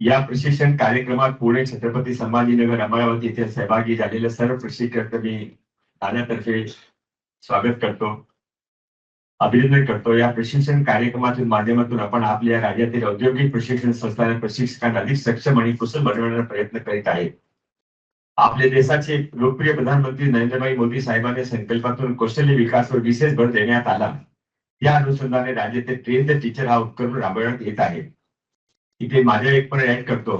या प्रशिक्षण कार्यक्रमात पुणे छत्रपती संभाजीनगर अमरावती येथे सहभागी झालेल्या सर्व प्रशिक्षक मी दादातर्फे स्वागत करतो. अभिनंदन करतो. या प्रशिक्षण कार्यक्रमातून माध्यमातून आपण आपल्या राज्यातील औद्योगिक प्रशिक्षण संस्थांना प्रशिक्षकांना अधिक सक्षम आणि कुशल बनवण्याचा प्रयत्न करीत आहे. आपल्या देशाचे लोकप्रिय प्रधानमंत्री नरेंद्रभाई मोदी साहेबांच्या संकल्पातून कौशल्य विकासावर विशेष भर देण्यात आला. या अनुषंगाने राज्यातील ट्रेन द टीचर हा उपक्रम राबवण्यात येत आहे. इथे माझ्या एक पण ऍड करतो.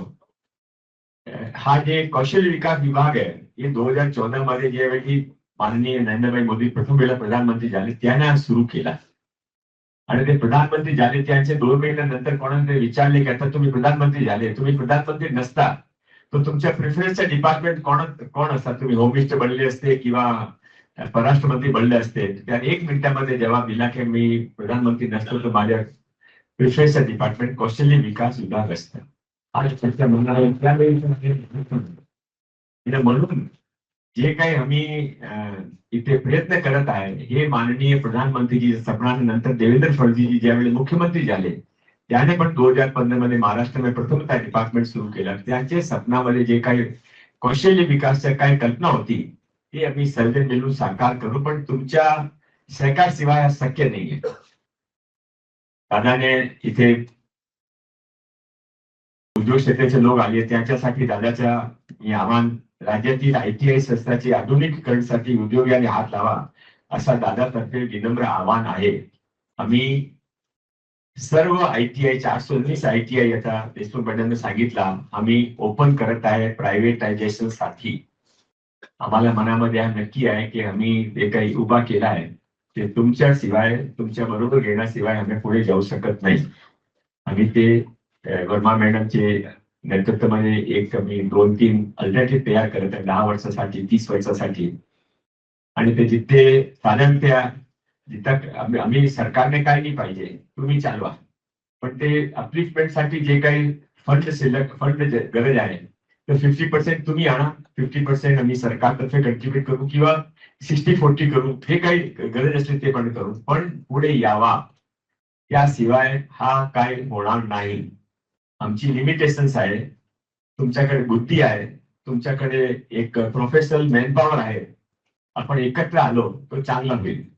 हा जे कौशल्य विकास विभाग आहे हे दोन हजार चौदा मध्ये ज्यावेळी माननीय नरेंद्रभाई मोदी प्रथम वेळेला प्रधानमंत्री झाले त्याने हा सुरू केला. आणि ते प्रधानमंत्री झाले त्यांचे दोन महिन्यानंतर कोणाने तरी विचारले की आता तुम्ही प्रधानमंत्री झाले तुम्ही प्रधानमंत्री नसता. तर तुमच्या प्रिफरन्सच्या डिपार्टमेंट कोण कोण असतात? तुम्ही होम मिनिस्टर बनले असते किंवा परराष्ट्र मंत्री बनले असते? त्या एक मिनिटामध्ये जवाब दिला की मी प्रधानमंत्री नसतो तर माझ्या प्रिफरन्सचं डिपार्टमेंट कौशल्य विकास विभाग असतं. आज त्याच्या मनाला त्यावेळी म्हणून जे काही आम्ही इथे प्रयत्न करत आहे हे माननीय प्रधानमंत्रीजी सपनानंतर देवेंद्र फडणवीसजी ज्यावेळी मुख्यमंत्री झाले त्याने पण दोन हजार पंधरा मध्ये महाराष्ट्रामध्ये प्रथमतः डिपार्टमेंट सुरू केलं. त्यांच्या सपनामध्ये जे काही कौशल्य विकासच्या काही कल्पना होती ती आम्ही सर्वे मिळून साकार करू पण तुमच्या सहकार शिवाय शक्य नाहीये. दादाने इथे उद्योग क्षेत्राचे लोक आले त्यांच्यासाठी दादाच्या मी आव्हान राज्यातील आयटीआय संस्थाची आधुनिकीकरणसाठी उद्योगाने हात लावा असा दादातर्फे विनम्र आव्हान आहे. आम्ही सर्व आयटीआय चारशे उन्नीस आयटीआय आता देशमुख बंडांना सांगितला आम्ही ओपन करत आहे प्रायव्हेटायझेशनसाठी. आम्हाला मनामध्ये नक्की आहे की आम्ही जे काही उभा केला आहे ते तुमच्या शिवाय तुमच्या बरोबर घेण्याशिवाय आम्ही पुढे जाऊ शकत नाही. आम्ही ते वर्मा मॅडमचे नेतृत्वामध्ये एक मी दोन तीन अल्टरनेटिव्ह तयार करत आहे दहा वर्षासाठी तीस वर्षासाठी. आणि ते जिथे साधारण त्या जिथं आम्ही सरकारने काय नाही पाहिजे तुम्ही चालवा. पण ते upliftment साठी जे काही फंड शिल्लक फंड गरज आहे तर फिफ्टी पर्सेंट तुम्ही आणा फिफ्टी पर्सेंट आम्ही सरकारतर्फे कंट्रीब्युट करू किंवा सिक्स्टी फोर्टी करू हे काही गरज असली ते पण करू पण पुढे यावा. त्याशिवाय हा काय होणार नाही. आमची लिमिटेशन्स आहे. तुमच्याकडे बुद्धी आहे. तुमच्याकडे एक प्रोफेशनल मॅनपॉवर आहे. आपण एकत्र आलो तर चांगला होईल.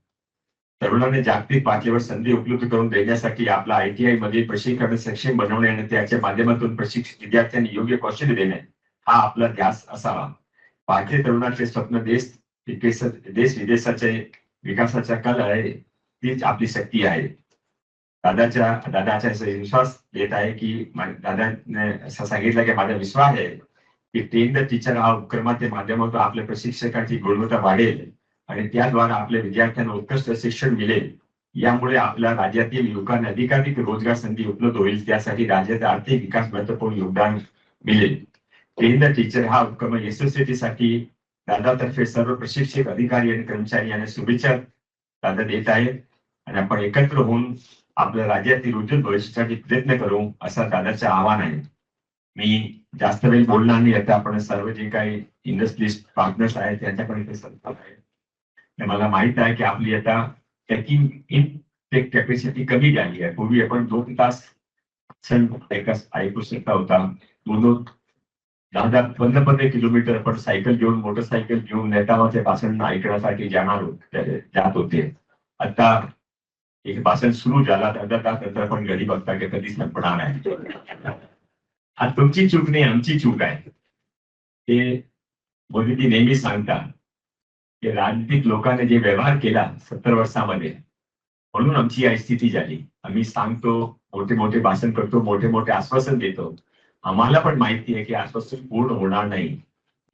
तरुणांना जागतिक पातळीवर संधी उपलब्ध करून देण्यासाठी आपला आयटीआयमध्ये प्रशिक्षण सक्षम बनवणे आणि त्याच्या माध्यमातून प्रशिक्षित विद्यार्थ्यांनी योग्य कौशल्य देणे हा आपला ध्यास असावा. भारतीय तरुणाचे स्वप्न देश देश विदेशाचे विकासाचा कल आहे तीच आपली शक्ती आहे. दादाच्या दादाचा विश्वास देत आहे की दादाने असं सांगितलं की माझा विश्वास आहे की ट्रेन द टीचर हा उपक्रमाच्या माध्यमातून आपल्या प्रशिक्षकाची गुणवत्ता वाढेल आणि त्याद्वारे आपल्या विद्यार्थ्यांना उत्कृष्ट शिक्षण मिळेल. यामुळे आपल्या राज्यातील युवकांना अधिकाधिक रोजगार संधी उपलब्ध होईल त्यासाठी राज्याचा आर्थिक विकास महत्त्वपूर्ण योगदान मिळेल. ट्रेन द टीचर हा उपक्रम यशस्वीसाठी दादातर्फे सर्व प्रशिक्षक अधिकारी आणि कर्मचारी यांना शुभेच्छा दादा देत आहेत. आणि आपण एकत्र होऊन आपल्या राज्यातील उज्ज्वल भविष्यासाठी प्रयत्न करू असं दादाचं आव्हान आहे. मी जास्त वेळ बोलणार नाही आता आपण सर्व जे काही इंडस्ट्रीज पार्टनर्स आहेत त्यांच्याकडे ते संपर्क आहे. मला माहीत आहे की आपली आता पॅकिंग इन टेक कॅपॅसिटी कमी झाली आहे. पूर्वी आपण दोन तास सण ऐकू शकता होता. दोन दोन दहा दहा पंधरा पंधरा किलोमीटर आपण सायकल घेऊन मोटरसायकल घेऊन नेतावाचे भाषण ऐकण्यासाठी जाणार होते जात होते. आता एक भाषण सुरू झाला अर्धा तास नंतर आपण घरी बघता की कधी संपणार आहे हा तुमची चूक नाही आमची चूक आहे. ते मोदीजी नेहमी सांगतात की राजनीतिक लोकांनी जे व्यवहार केला सत्तर वर्षामध्ये म्हणून आमची ही स्थिती झाली. आम्ही सांगतो मोठे मोठे भाषण करतो मोठे मोठे आश्वासन देतो. आम्हाला पण माहिती आहे की आश्वासन पूर्ण होणार नाही.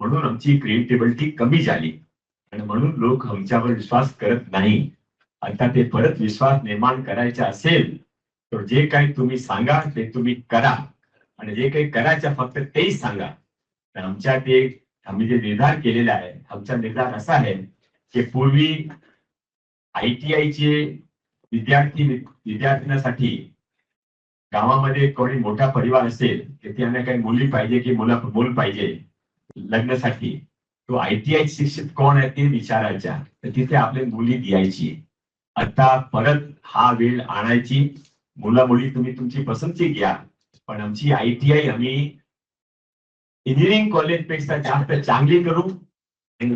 म्हणून आमची क्रिएटिबिलिटी कमी झाली. आणि म्हणून लोक आमच्यावर विश्वास करत नाही. आता ते परत विश्वास निर्माण करायचा असेल तर जे काही तुम्ही सांगा ते तुम्ही करा. आणि जे काही करायचं फक्त तेच सांगा. तर आमच्या ते आम्ही जे निर्धार केलेला आहे आमचा निर्धार असा आहे की पूर्वी आयटीआयचे विद्यार्थी विद्यार्थ्यांसाठी गावामध्ये कोणी मोठा परिवार असेल की त्यांना काही मुली पाहिजे की मुला मूल पाहिजे लग्नासाठी. तो आयटीआय शिक्षित कोण आहे ते विचारायच्या तर तिथे आपली मुली द्यायची. आता परत हा वेळ आणायची. मुला मुली तुम्ही तुमची पसंती घ्या. पण आमची आयटीआय आम्ही इंजिनिअरिंग कॉलेजपेक्षा जास्त चांगली करू. आणि